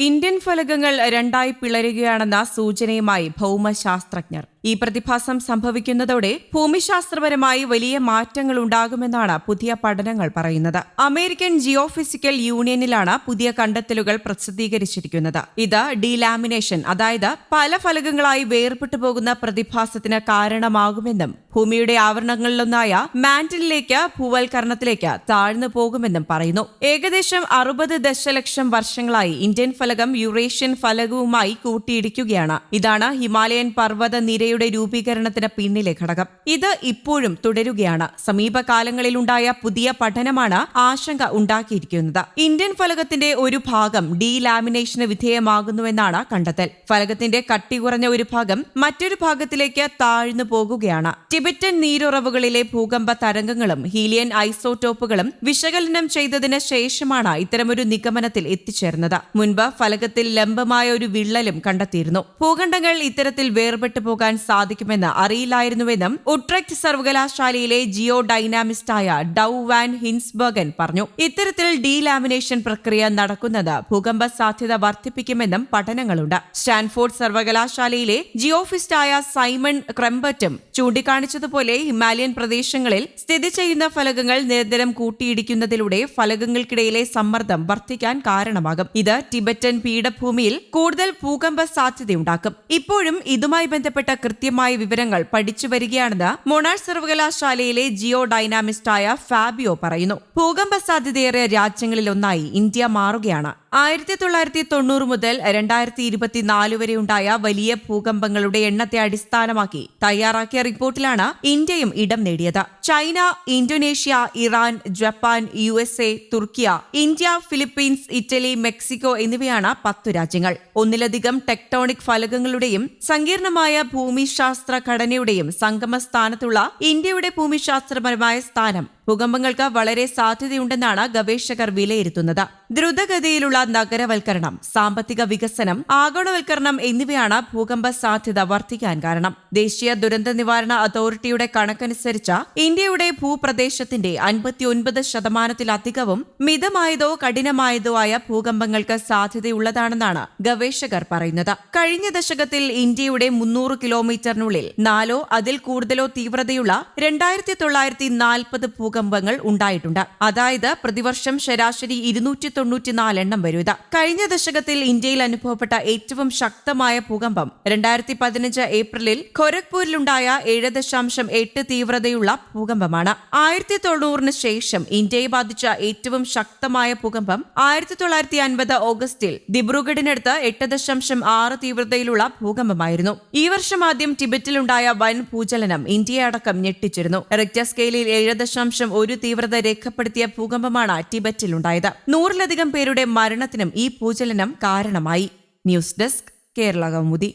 Indian ഫലകങ്ങൾ രണ്ടായി പിളരുകയാണെന്ന സൂചനയുമായി ഭൗമശാസ്ത്രജ്ഞർ. ഈ പ്രതിഭാസം സംഭവിക്കുന്നതോടെ ഭൂമിശാസ്ത്രപരമായി വലിയ മാറ്റങ്ങൾ ഉണ്ടാകുമെന്നാണ് പുതിയ പഠനങ്ങൾ പറയുന്നത്. അമേരിക്കൻ ജിയോഫിസിക്കൽ യൂണിയനിലാണ് പുതിയ കണ്ടെത്തലുകൾ പ്രസിദ്ധീകരിച്ചിരിക്കുന്നത്. ഇത് ഡീലാമിനേഷൻ അതായത് പല ഫലകങ്ങളായി വേർപെട്ടു പോകുന്ന പ്രതിഭാസത്തിന് കാരണമാകുമെന്നും ഭൂമിയുടെ ആവരണങ്ങളിലൊന്നായ മാന്റിലേക്ക് ഭൂവൽക്കരണത്തിലേക്ക് താഴ്ന്നു പോകുമെന്നും പറയുന്നു. ഏകദേശം അറുപത് ദശലക്ഷം വർഷങ്ങളായി ഇന്ത്യൻ ഫലകം യുറേഷ്യൻ ഫലകവുമായി കൂട്ടിയിടിക്കുകയാണ്. ഇതാണ് ഹിമാലയൻ പർവത നിരയുടെ രൂപീകരണത്തിന് പിന്നിലെ ഘടകം. ഇത് ഇപ്പോഴും തുടരുകയാണ്. സമീപകാലങ്ങളിലുണ്ടായ പുതിയ പഠനമാണ് ആശങ്ക ഉണ്ടാക്കിയിരിക്കുന്നത്. ഇന്ത്യൻ ഫലകത്തിന്റെ ഒരു ഭാഗം ഡീലാമിനേഷന് വിധേയമാകുന്നുവെന്നാണ് കണ്ടെത്തൽ. ഫലകത്തിന്റെ കട്ടി കുറഞ്ഞ ഒരു ഭാഗം മറ്റൊരു ഭാഗത്തിലേക്ക് താഴ്ന്നു പോകുകയാണ്. ടിബറ്റൻ നീരുറവുകളിലെ ഭൂകമ്പ തരംഗങ്ങളും ഹീലിയൻ ഐസോടോപ്പുകളും വിശകലനം ചെയ്തതിന് ശേഷമാണ് ഇത്തരമൊരു നിഗമനത്തിൽ എത്തിച്ചേർന്നത്. മുൻപ് ഫലകത്തിൽ ലംബമായ ഒരു വിള്ളലും കണ്ടെത്തിയിരുന്നു. ഭൂഖണ്ഡങ്ങൾ ഇത്തരത്തിൽ വേർപെട്ടു പോകാൻ സാധിക്കുമെന്ന് അറിയില്ലായിരുന്നുവെന്നും ഉട്രെക്ട് സർവകലാശാലയിലെ ജിയോ ഡൈനാമിസ്റ്റായ ഡൌ വാൻ ഹിൻസ്ബർഗൻ പറഞ്ഞു. ഇത്തരത്തിൽ ഡീലാമിനേഷൻ പ്രക്രിയ നടക്കുന്നത് ഭൂകമ്പ സാധ്യത വർദ്ധിപ്പിക്കുമെന്നും പഠനങ്ങളുണ്ട്. സ്റ്റാൻഫോർഡ് സർവകലാശാലയിലെ ജിയോഫിസ്റ്റായ സൈമൺ ക്രംബറ്റും ചൂണ്ടിക്കാണിച്ചതുപോലെ ഹിമാലയൻ പ്രദേശങ്ങളിൽ സ്ഥിതി ചെയ്യുന്ന ഫലകങ്ങൾ നിരന്തരം കൂട്ടിയിടിക്കുന്നതിലൂടെ ഫലകങ്ങൾക്കിടയിലെ സമ്മർദ്ദം വർദ്ധിക്കാൻ കാരണമാകും. ഇത് ടിബറ്റൻ പീഠഭൂമിയിൽ കൂടുതൽ ഭൂകമ്പ സാധ്യതയുണ്ടാക്കും. ഇപ്പോഴും ഇതുമായി ബന്ധപ്പെട്ട കൃത്യമായ വിവരങ്ങൾ പഠിച്ചു വരികയാണെന്ന് മൊണാഷ് സർവകലാശാലയിലെ ജിയോ ഡൈനാമിസ്റ്റായ ഫാബിയോ പറയുന്നു. ഭൂകമ്പ സാധ്യതയേറിയ രാജ്യങ്ങളിലൊന്നായി ഇന്ത്യ മാറുകയാണ്. ആയിരത്തി തൊള്ളായിരത്തി തൊണ്ണൂറ് മുതൽ രണ്ടായിരത്തി ഇരുപത്തിനാല് വരെ ഉണ്ടായ വലിയ ഭൂകമ്പങ്ങളുടെ എണ്ണത്തെ അടിസ്ഥാനമാക്കി തയ്യാറാക്കിയ റിപ്പോർട്ടിലാണ് ഇന്ത്യയും ഇടം നേടിയത്. China Indonesia Iran Japan U S A Turkiye India Philippines Italy Mexico എന്നിവയാണ് പത്തു രാജ്യങ്ങൾ. ഒന്നിലധികം ടെക്ടോണിക് ഫലകങ്ങളുടെയും സങ്കീർണമായ ഭൂമിശാസ്ത്ര ഘടനയുടെയും സംഗമ സ്ഥാനത്തുള്ള ഇന്ത്യയുടെ ഭൂമിശാസ്ത്രപരമായ സ്ഥാനം ഭൂകമ്പങ്ങൾക്ക് വളരെ സാധ്യതയുണ്ടെന്നാണ് ഗവേഷകർ വിലയിരുത്തുന്നത്. ദ്രുതഗതിയിലുള്ള നഗരവൽക്കരണം സാമ്പത്തിക വികസനം ആഗോളവൽക്കരണം എന്നിവയാണ് ഭൂകമ്പ സാധ്യത വർദ്ധിക്കാൻ കാരണം. ദേശീയ ദുരന്ത നിവാരണ അതോറിറ്റിയുടെ കണക്കനുസരിച്ച് ഇന്ത്യയുടെ ഭൂപ്രദേശത്തിന്റെ അൻപത്തിയൊൻപത് ശതമാനത്തിലധികവും മിതമായതോ കഠിനമായതോ ആയ ഭൂകമ്പങ്ങൾക്ക് സാധ്യതയുള്ളതാണെന്നാണ് ഗവേഷകർ പറയുന്നത്. കഴിഞ്ഞ ദശകത്തിൽ ഇന്ത്യയുടെ മുന്നൂറ് കിലോമീറ്ററിനുള്ളിൽ നാലോ അതിൽ കൂടുതലോ തീവ്രതയുള്ള രണ്ടായിരത്തി തൊള്ളായിരത്തി നാൽപ്പത് ഭൂകമ്പങ്ങൾ ഉണ്ടായിട്ടുണ്ട്. അതായത് പ്രതിവർഷം ശരാശരി ഇരുന്നൂറ്റി തൊണ്ണൂറ്റിനാല് എണ്ണം വരും കഴിഞ്ഞ ദശകത്തിൽ ഇന്ത്യയിൽ അനുഭവപ്പെട്ട ഏറ്റവും ശക്തമായ ഭൂകമ്പം രണ്ടായിരത്തി പതിനഞ്ച് ഏപ്രിലിൽ ഖൊരഗ്പൂരിലുണ്ടായ ഏഴ് ദശാംശം എട്ട് തീവ്രതയുള്ള ഭൂകമ്പമാണ്. ആയിരത്തി തൊണ്ണൂറിന് ശേഷം ഇന്ത്യയെ ബാധിച്ച ഏറ്റവും ശക്തമായ ഭൂകമ്പം ആയിരത്തി തൊള്ളായിരത്തി അൻപത് ഓഗസ്റ്റിൽ ദിബ്രുഗഡിനടുത്ത് എട്ട് ദശാംശം ആറ് തീവ്രതയിലുള്ള ഭൂകമ്പമായിരുന്നു. ഈ വർഷം ആദ്യം ടിബറ്റിലുണ്ടായ വൻ ഭൂചലനം ഇന്ത്യയെ അടക്കം ഞെട്ടിച്ചിരുന്നു. റിക്ടർ സ്കെയിലിൽ ഏഴ് ദശാംശം ഒരു തീവ്രത രേഖപ്പെടുത്തിയ ഭൂകമ്പമാണ് ടിബറ്റിലുണ്ടായത്. നൂറിലധികം പേരുടെ മരണത്തിനും ഈ ഭൂചലനം കാരണമായി. News desk Kerala Kaumudi.